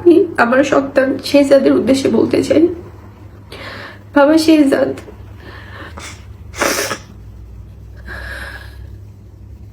আমি আমার সন্তান শেহজাদের উদ্দেশ্যে বলতে চাই। বাবা শেহজাদ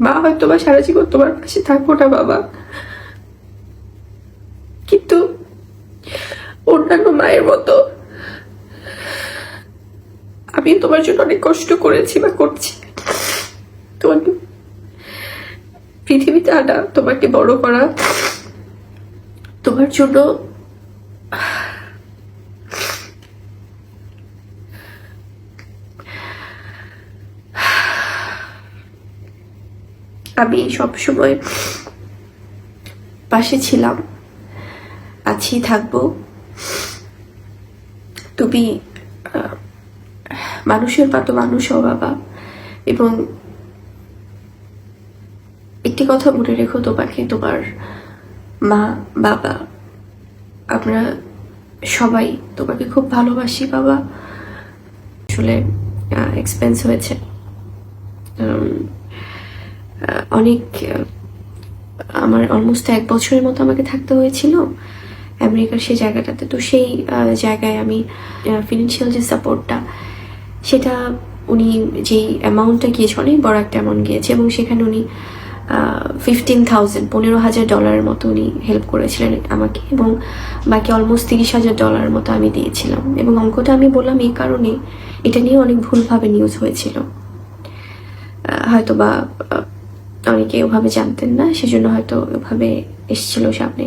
মা হয়তো বা সারা জীবন তোমার পাশে থাকব না বাবা। কিন্তু অন্যান্য মায়ের মতো আমি তোমার জন্য অনেক কষ্ট করেছি বা করছি। তোমার পৃথিবীতে আনা তোমাকে বড় করা তোমার জন্য আমি সব সময় পাশে ছিলাম, আছি, থাকব। তুমি মানুষের মতো মানুষ হও বাবা, এবং একটি কথা মনে রেখো, তোমাকে তোমার মা, বাবা আমরা সবাই তোমাকে খুব ভালোবাসি, বাবা। আসলে এক্সপেন্স হয়েছে। অনেক আমার অলমোস্ট এক বছরের মতো আমাকে থাকতে হয়েছিল আমেরিকার সেই জায়গাটাতে। তো সেই জায়গায় আমি ফিনান্সিয়াল যে সাপোর্টটা সেটা উনি যেই অ্যামাউন্টটা গিয়েছে, অনেক বড় একটা অ্যামাউন্ট গিয়েছে এবং সেখানে উনি ফিফটিন থাউজেন্ড, পনেরো হাজার ডলারের মতো উনি হেল্প করেছিলেন আমাকে এবং বাকি অলমোস্ট তিরিশ হাজার ডলারের মতো আমি দিয়েছিলাম। এবং অঙ্কটা আমি বললাম, এই কারণে এটা নিয়ে অনেক ভুলভাবে নিউজ হয়েছিল। হয়তো বা অনেকে ওভাবে জানতেন না, সেজন্য হয়তো ওভাবে এসেছিল সামনে।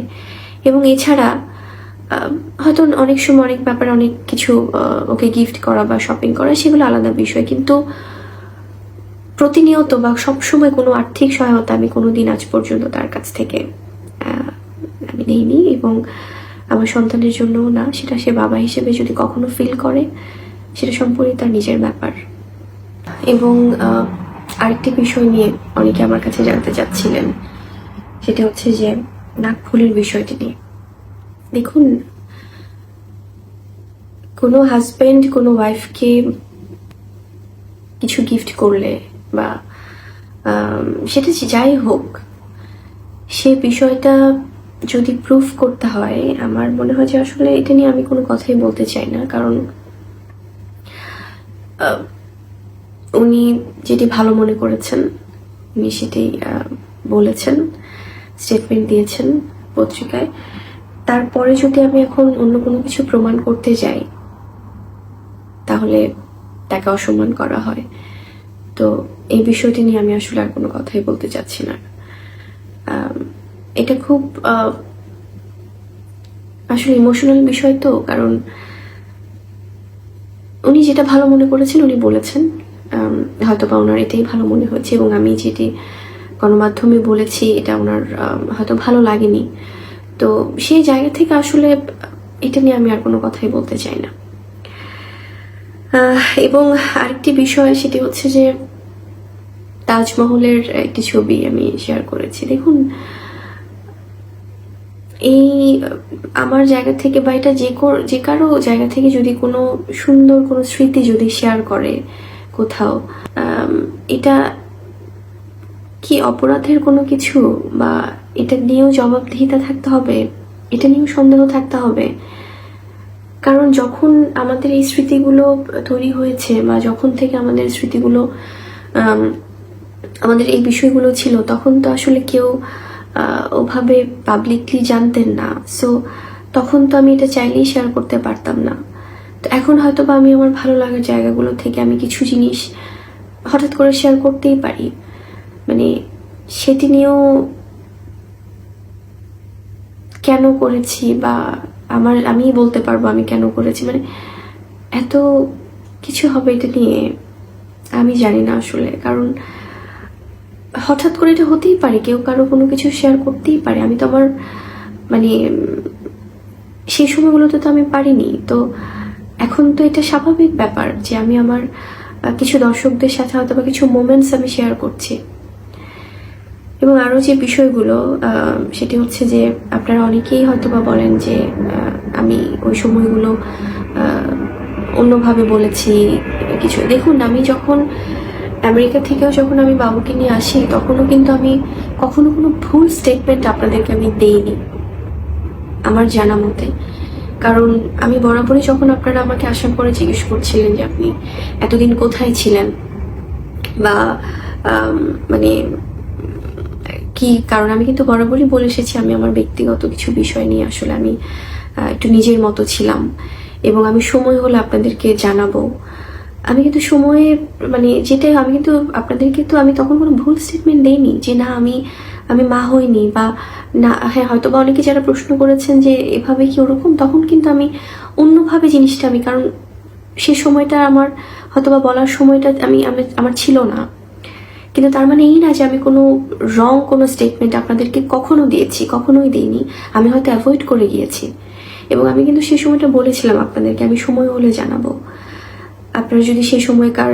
এবং এছাড়া হয়তো অনেক সময় অনেক ব্যাপারে অনেক কিছু ওকে গিফট করা বা শপিং করা, সেগুলো আলাদা বিষয়। কিন্তু প্রতিনিয়ত বা সবসময় কোনো আর্থিক সহায়তা আমি কোনো দিন আজ পর্যন্ত তার কাছ থেকে আমি নেইনি এবং আমার সন্তানের জন্যও না। সেটা সে বাবা হিসেবে যদি কখনো ফিল করে, সেটা সম্পূর্ণই তার নিজের ব্যাপার। এবং আরেকটি বিষয় নিয়ে অনেকে আমার কাছে জানতে চাচ্ছিলেন। সেটা হচ্ছে যে নাকফুলের বিষয়টি নিয়ে। দেখুন, কোনো হাজব্যান্ড কোনো ওয়াইফকে কিছু গিফট করলে বা সেটা যাই হোক, সে বিষয়টা যদি প্রুফ করতে হয়, আমার মনে হয় যে আসলে এটা নিয়ে আমি কোনো কথাই বলতে চাই না। কারণ উনি যেটি ভালো মনে করেছেন, উনি সেটি বলেছেন স্টেটমেন্ট দিয়েছেন পত্রিকায়। তারপরে যদি আমি এখন অন্য কোনো কিছু প্রমাণ করতে যাই, তাহলে তাকে অসম্মান করা হয়। তো এই বিষয়টি নিয়ে আমি আসলে আর কোনো কথাই বলতে চাচ্ছি না। এটা খুব আসলে ইমোশনাল বিষয় তো, কারণ উনি যেটা ভালো মনে করেছেন, উনি বলেছেন। হয়তো বা ওনার এটাই ভালো মনে হয়েছে এবং আমি যেটি গণমাধ্যমে বলেছি, এটা ওনার হয়তো ভালো লাগেনি। তো সেই জায়গা থেকে আসলে এটা নিয়ে আমি আর কোনো কথাই বলতে চাই না। এবং আরেকটি বিষয়, সেটি হচ্ছে যে তাজমহলের একটি ছবি আমি শেয়ার করেছি। দেখুন, এই, আমার জায়গা থেকে বা এটা যে যে কারও জায়গা থেকে যদি কোনো সুন্দর কোনো স্মৃতি যদি শেয়ার করে কোথাও এটা কি অপরাধের কোনো কিছু? বা এটা নিয়েও জবাবদিহিতা থাকতে হবে? এটা নিয়েও সন্দেহ থাকতে হবে? কারণ যখন আমাদের এই স্মৃতিগুলো তৈরি হয়েছে বা যখন থেকে আমাদের স্মৃতিগুলো আমাদের এই বিষয়গুলো ছিল, তখন তো আসলে কেউ ওভাবে পাবলিকলি জানতেন না। সো তখন তো আমি এটা চাইলেই শেয়ার করতে পারতাম না। তো এখন হয়তো বা আমি আমার ভালো লাগার জায়গাগুলো থেকে আমি কিছু জিনিস হঠাৎ করে শেয়ার করতেই পারি। মানে সেটি নিয়েও কেন করেছি বা আমার, আমি বলতে পারব আমি কেন করেছি? মানে এত কিছু হবে এটা নিয়ে আমি জানি না আসলে। কারণ হঠাৎ করে এটা হতেই পারে, কেউ কারও কোনো কিছু শেয়ার করতেই পারে। আমি তো আমার মানে সেই সময়গুলোতে তো আমি পারিনি। তো এখন তো এটা স্বাভাবিক ব্যাপার যে আমি আমার কিছু দর্শকদের সাথে হয়তো বা কিছু মোমেন্টস আমি শেয়ার করছি। এবং আরও যে বিষয়গুলো সেটি হচ্ছে যে আপনারা অনেকেই হয়তো বা বলেন যে আমি ওই সময়গুলো অন্যভাবে বলেছি, কিছু। দেখুন, আমি যখন আমেরিকা থেকেও যখন আমি বাবুকে নিয়ে আসি, তখনও কিন্তু আমি কখনো কোনো ভুল স্টেটমেন্ট আপনাদেরকে আমি দেইনি, আমার জানা মতে। কারণ আমি বরাবরই যখন আপনারা আমাকে আসার পরে জিজ্ঞেস করছিলেন যে আপনি এতদিন কোথায় ছিলেন বা মানে কি কারণ, আমি কিন্তু বরাবরই বলে এসেছি, আমি আমার ব্যক্তিগত কিছু বিষয় নিয়ে আসলে আমি একটু নিজের মতো ছিলাম। এবং আমি সময় হলে আপনাদেরকে জানাব। আমি কিন্তু সময়ে মানে যেটা আমি কিন্তু আপনাদেরকে তো আমি তখন কোনো ভুল স্টেটমেন্ট দেইনি যে না আমি আমি মা হইনি বা না হ্যাঁ হয়তো বা অনেকে যারা প্রশ্ন করেছেন যে এভাবে কি ওরকম, তখন কিন্তু আমি অন্যভাবে জিনিসটা আমি, কারণ সে সময়টা আমার হয়তো বা বলার সময়টা আমি আমি, আমার ছিল না। কিন্তু তার মানে এই না যে আমি কোনো রং কোনো স্টেটমেন্ট আপনাদেরকে কখনো দিয়েছি, কখনোই দিইনি, আমি হয়তো অ্যাভয়েড করে গিয়েছি। এবং আমি কিন্তু সেই সময়টা বলেছিলাম আপনাদেরকে, আমি সময় হলে জানাব। আপনারা যদি সেই সময়কার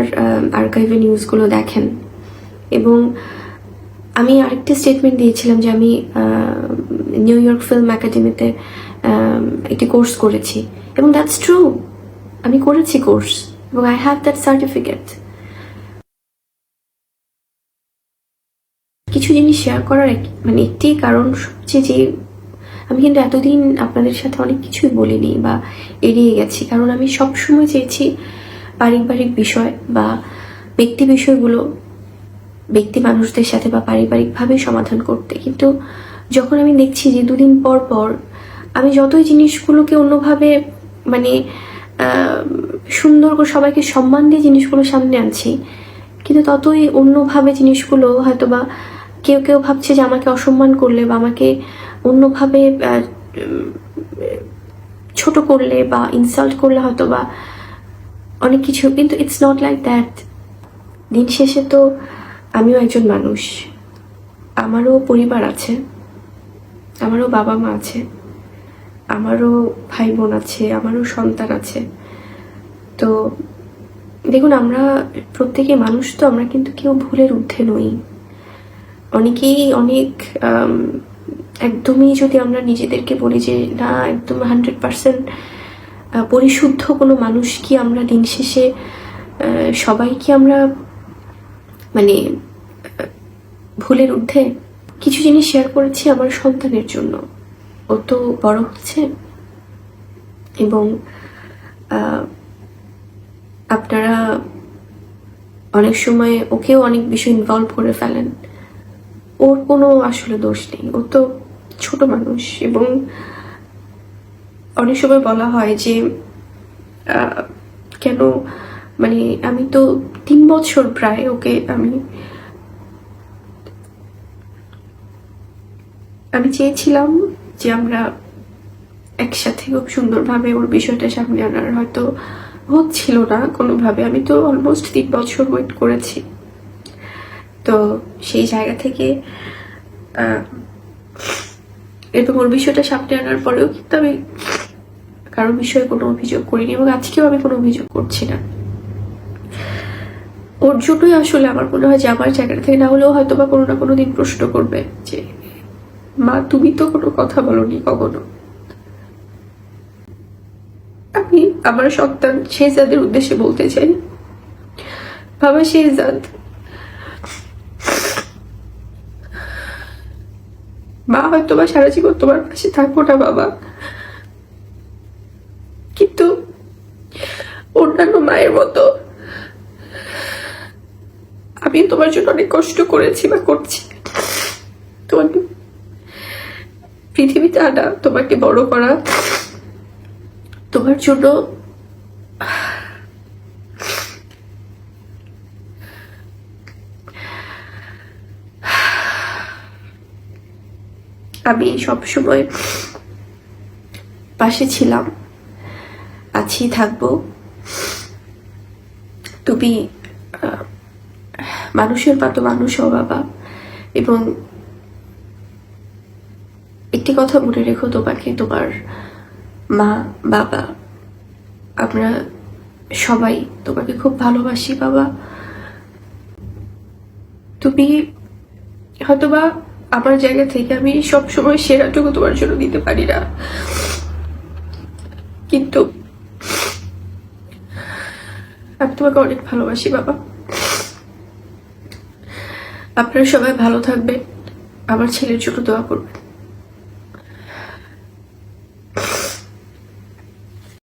আর্কাইভে নিউজগুলো দেখেন। এবং আমি আরেকটা স্টেটমেন্ট দিয়েছিলাম যে আমি নিউ ইয়র্ক ফিল্ম একাডেমিতে একটি কোর্স করেছি। এবং দ্যাটস ট্রু আমি করেছি কোর্স এবং আই হ্যাভ দ্যাট সার্টিফিকেট কিছু জিনিস শেয়ার করার মানে একটি কারণ সবচেয়ে যে, আমি কিন্তু এতদিন আপনাদের সাথে অনেক কিছুই বলিনি বা এড়িয়ে গেছি। কারণ আমি সব সময় চেয়েছি পারিবারিক বিষয় বা ব্যক্তি বিষয়গুলো ব্যক্তি মানুষদের সাথে বা পারিবারিকভাবে সমাধান করতে। কিন্তু যখন আমি দেখছি যে দুদিন পর পর আমি যতই জিনিসগুলোকে অন্যভাবে মানে সুন্দর করে সবাইকে সম্মান দিয়ে জিনিসগুলো সামনে আনছি, কিন্তু ততই অন্যভাবে জিনিসগুলো হয়তো বা কেউ কেউ ভাবছে যে আমাকে অসম্মান করলে বা আমাকে অন্যভাবে ছোট করলে বা ইনসাল্ট করলে হয়তো বা অনেক কিছু, কিন্তু ইটস নট লাইক দ্যাট দিন শেষে তো আমিও একজন মানুষ। আমারও পরিবার আছে, আমারও বাবা মা আছে, আমারও ভাই বোন আছে, আমারও সন্তান আছে। তো দেখুন, আমরা প্রত্যেকে মানুষ তো, আমরা কিন্তু কেউ ভুলের ঊর্ধ্বে নই। অনেকেই অনেক একদমই যদি আমরা নিজেদেরকে বলি যে, না, একদম হান্ড্রেড পার্সেন্ট পরিশুদ্ধ কোনো মানুষ কি আমরা দিন শেষে সবাই কি আমরা মানে ভুলের ঊর্ধ্বে? কিছু জিনিস শেয়ার করেছি আমার সন্তানের জন্য। ও তো বড় হচ্ছে। এবং আপনারা অনেক সময় ওকেও অনেক বিষয় ইনভলভ করে ফেলেন। ওর কোনো আসলে দোষ নেই। ও তো ছোট মানুষ এবং অনেক সময় বলা হয় যে কেন মানে আমি তো তিন বছর প্রায় ওকে আমি আমি চেয়েছিলাম যে আমরা একসাথে খুব সুন্দরভাবে ওর বিষয়টা সামনে আনার। হয়তো হচ্ছিল না কোনোভাবে। আমি তো অলমোস্ট তিন বছর ওয়েট করেছি। তো সেই জায়গা থেকে এবং ওর বিষয়টা সামনে আনার পরেও কিন্তু আমি কারোর বিষয়ে কোনো অভিযোগ করিনি এবং আজকেও আমি কোনো অভিযোগ করছি না। ওর জন্যই আসলে আমার মনে হয় যে আমার জায়গাটা থেকে না হলেও হয়তো বা কোনো না কোনো দিন প্রশ্ন করবে যে, মা, তুমি তো কোনো কথা বলনি কখনো? আমি আমার সন্তান শেহজাদের উদ্দেশ্যে বলতে চাই। বাবা শেহজাদ, মা হয়তো বা সারা জীবন তোমার পাশে থাকব না বাবা কিন্তু অন্যান্য মায়ের মতো। আমি তোমার জন্য অনেক কষ্ট করেছি বা করছি। পৃথিবীতে আনা, তোমাকে বড় করা। তোমার জন্য আমি সব সময় পাশে ছিলাম। আছি, থাকব। তুমি মানুষের মতো মানুষ হও বাবা। এবং একটি কথা মনে রেখো তোমাকে, তোমার মা, বাবা, আমরা সবাই তোমাকে খুব ভালোবাসি বাবা। তুমি হয়তোবা আমার জায়গা থেকে আমি সবসময় সেরাটুকু তোমার জন্য দিতে পারি না। কিন্তু আমি তোমাকে অনেক ভালোবাসি বাবা। আপনারা সবাই ভালো থাকবেন। আমার ছেলের জন্য দোয়া করবেন।